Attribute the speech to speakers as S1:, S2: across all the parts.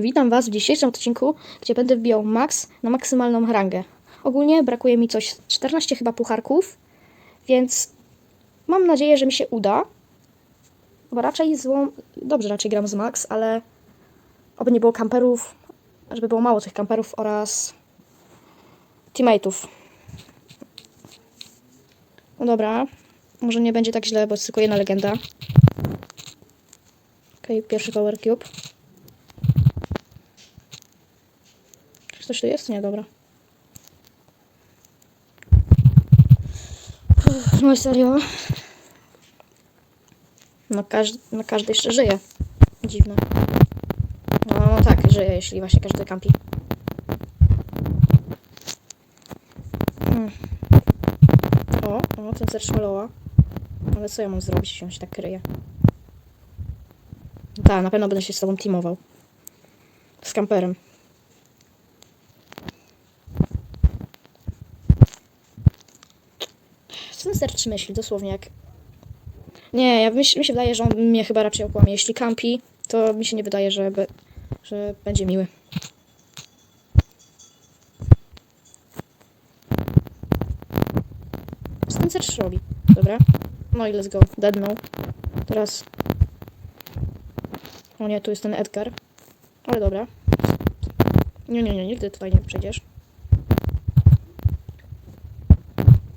S1: Witam Was w dzisiejszym odcinku, gdzie będę wbijał max na maksymalną rangę. Ogólnie brakuje mi coś 14 chyba pucharków, więc mam nadzieję, że mi się uda. Bo raczej złą... Dobrze raczej gram z max, ale oby nie było kamperów, żeby było mało tych kamperów oraz teammateów. No dobra, może nie będzie tak źle, bo jest tylko jedna legenda. Okej, pierwszy power cube. Coś tu jest? Nie, dobra. Uff, No i serio. No, każdy, no każdy jeszcze żyje. Dziwne. No, no tak, żyje, jeśli właśnie każdy kampi. Mm. O, o, ten ser szmaloła. Ale co ja mam zrobić, jeśli on się tak kryje? Tak, na pewno będę się z tobą teamował. Z kamperem. Sercz myśli, dosłownie jak... Nie, ja myśl, mi się wydaje, że on mnie chyba raczej okłamie. Jeśli kampi, to mi się nie wydaje, że, be, że będzie miły. Sercz robi? Dobra. No i let's go. Dead no. Teraz... O nie, tu jest ten Edgar. Ale dobra. Nie, nie, nie, nigdy tutaj nie przejdziesz.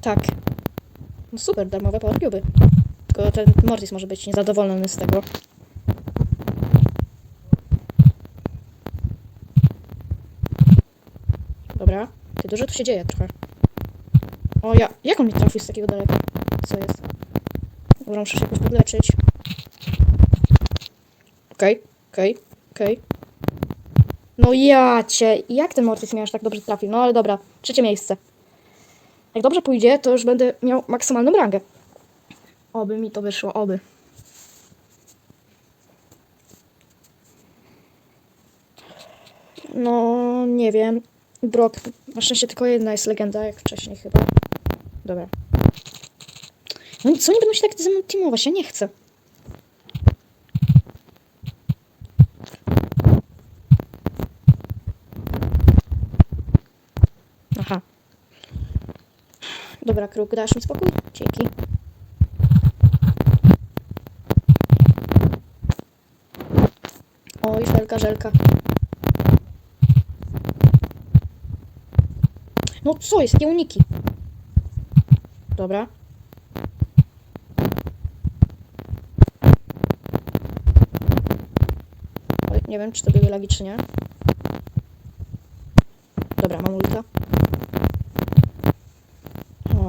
S1: Tak. No super, darmowe power cube'y. Tylko ten Mortis może być niezadowolony z tego. Dobra. Ty, dużo tu się dzieje trochę. O, ja... Jak on mi trafił z takiego daleka? Co jest? Dobra, muszę się jakoś podleczyć. Okej, okej, okej. No ja cię... Jak ten Mortis mnie aż tak dobrze trafił? No ale dobra, trzecie miejsce. Jak dobrze pójdzie, to już będę miał maksymalną rangę. Oby mi to wyszło, oby. No, nie wiem. Brock, na szczęście tylko jedna jest legenda, jak wcześniej chyba. Dobra. No co, nie będą się tak ze mną teamować? Ja nie chcę. Dobra, kruk, dasz mi spokój? Dzięki. Oj, żelka, żelka. No co jest? Jakie uniki? Dobra. Oj, nie wiem, czy to były lagi, czy nie. Dobra, mam ulta.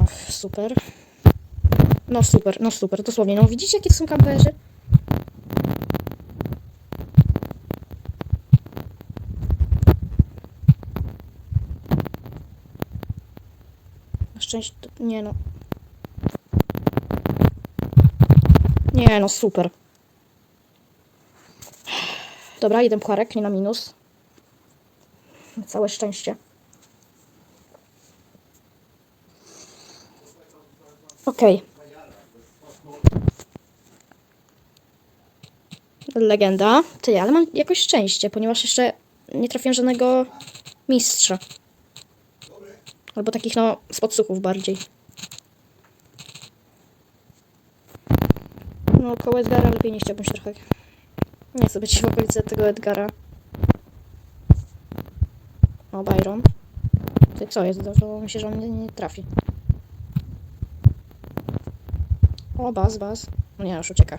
S1: Och, super. No super, no super, dosłownie. No widzicie, jakie to są kamperzy? Na szczęście, to- nie no. Nie no, super. Dobra, jeden pucharek, nie na minus. Całe szczęście. Okej. Legenda. Ty, ale mam jakoś szczęście, ponieważ jeszcze nie trafiłem żadnego mistrza. Albo takich, no, z podsłuchów bardziej. No, koło Edgara lepiej nie chciałbym się trochę... Nie chcę być w okolicy tego Edgara. O, Byron. Ty, co jest? Zdarzyło mi się, że on nie, nie trafi. O, baz, baz. No nie, już ucieka.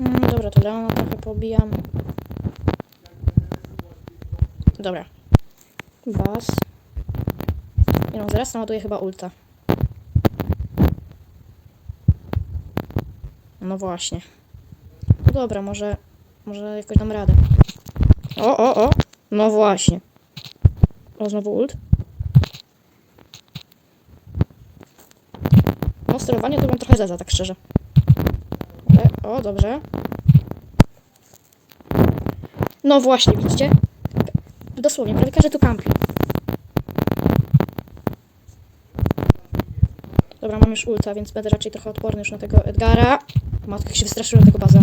S1: Mm, dobra, to Leona trochę pobijam. Dobra. Baz. Nie no, zaraz naładuję chyba ulta. No właśnie. Dobra, może... Może jakoś dam radę. O, o, o! No właśnie. O, znowu ult. No, sterowanie to mam trochę zeza, tak szczerze. Ale, o, dobrze. No właśnie, widzicie? Dosłownie, prawie każdy tu kampi. Dobra, mam już ulta, więc będę raczej trochę odporny już na tego Edgara. Matko, jak się wystraszyłem tego baza.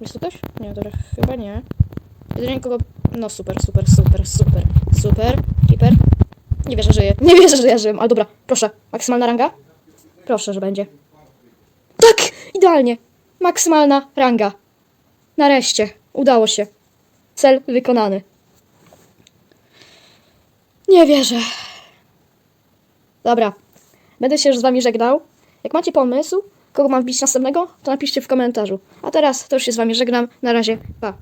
S1: Jest tu ktoś? Nie, dobra, chyba nie. Jedynie kogo... No super, super, super, super, super. Keeper. Nie wierzę, że je. Nie wierzę, że ja żyję. Ale dobra, proszę. Maksymalna ranga? Proszę, że będzie. Tak! Idealnie. Maksymalna ranga. Nareszcie. Udało się. Cel wykonany. Nie wierzę. Dobra. Będę się już z wami żegnał. Jak macie pomysł, kogo mam wbić następnego, to napiszcie w komentarzu. A teraz to już się z wami żegnam. Na razie. Pa.